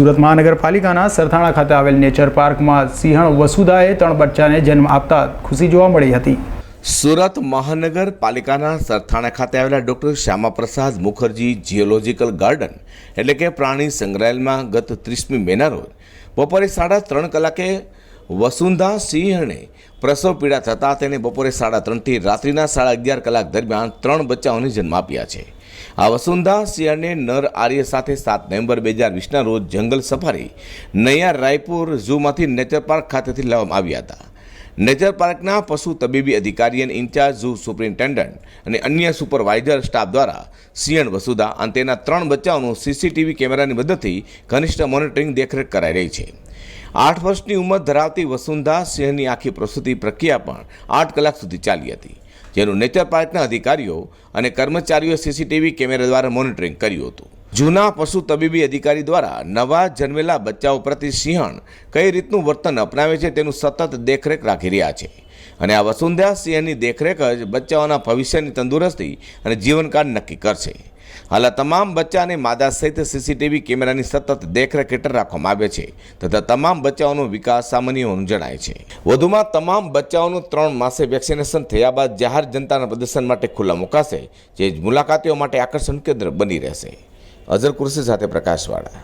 સુરત મહાનગરપાલિકાના સરથાણા ખાતે આવેલ નેચર પાર્કમાં સિંહણ વસુધાએ ત્રણ બચ્ચાને જન્મ આપતા ખુશી જોવા મળી હતી. સુરત મહાનગરપાલિકાના સરથાણા ખાતે આવેલા doctor Shyamaprasad Mukherjee zoological garden એટલે કે પ્રાણી સંગ્રહાલયમાં ગત ત્રીસમી મેના રોજ બપોરે સાડા ત્રણ કલાકે વસુંધા સિંહણે પ્રસવ પીડા થતાં તેને બપોરે સાડા ત્રણથી રાત્રિના સાડા અગિયાર કલાક દરમિયાન ત્રણ બચ્ચાઓને જન્મ આપ્યા છે. આ વસુંધા સિંહણે નર આર્ય સાથે સાત નવેમ્બર બે હજાર વીસના રોજ જંગલ સફારી નૈયા રાયપુર ઝૂમાંથી નેચર પાર્ક ખાતેથી લાવવામાં આવ્યા હતા. નેચર પાર્કના પશુ તબીબી અધિકારી અને ઇન્ચાર્જ ઝૂ સુપરિન્ટેન્ડન્ટ અને અન્ય સુપરવાઇઝર સ્ટાફ દ્વારા સિંહણ વસુધા અને તેના ત્રણ બચ્ચાઓનું સીસીટીવી કેમેરાની મદદથી ઘનિષ્ઠ મોનિટરિંગ દેખરેખ કરાઈ રહી છે. આઠ વર્ષની ઉંમર ધરાવતી વસુંધા સિંહની આખી પ્રસૂતિ પ્રક્રિયા પણ આઠ કલાક સુધી ચાલી હતી, જેનું નેચર પાર્કના અધિકારીઓ અને કર્મચારીઓ સીસીટીવી કેમેરા દ્વારા મોનિટરિંગ કર્યું હતું. જૂના પશુ તબીબી અધિકારી દ્વારા નવા જન્મેલા બચ્ચાઓ પ્રતિ સિંહણ કઈ રીતનું વર્તન અપનાવે છે તેનું સતત દેખરેખ રાખી રહ્યા છે. અને આ વસુંધરા સિંહની દેખરેખ જ બચ્ચાઓના ભવિષ્યની તંદુરસ્તી અને જીવનકાળ નક્કી કરશે. હાલ તમામ બચ્ચા અને માદા સહિત સીસીટીવી કેમેરાની સતત દેખરેખ હેઠળ રાખવામાં આવે છે તથા તમામ બચ્ચાઓનો વિકાસ સામાન્ય હોવાનું જણાય છે. વધુમાં તમામ બચ્ચાઓનું ત્રણ માસે વેક્સિનેશન થયા બાદ જાહેર જનતાના પ્રદર્શન માટે ખુલ્લા મુકાશે, જે મુલાકાતીઓ માટે આકર્ષણ કેન્દ્ર બની રહેશે. અઝર કુર્સી સાથે પ્રકાશવાળા.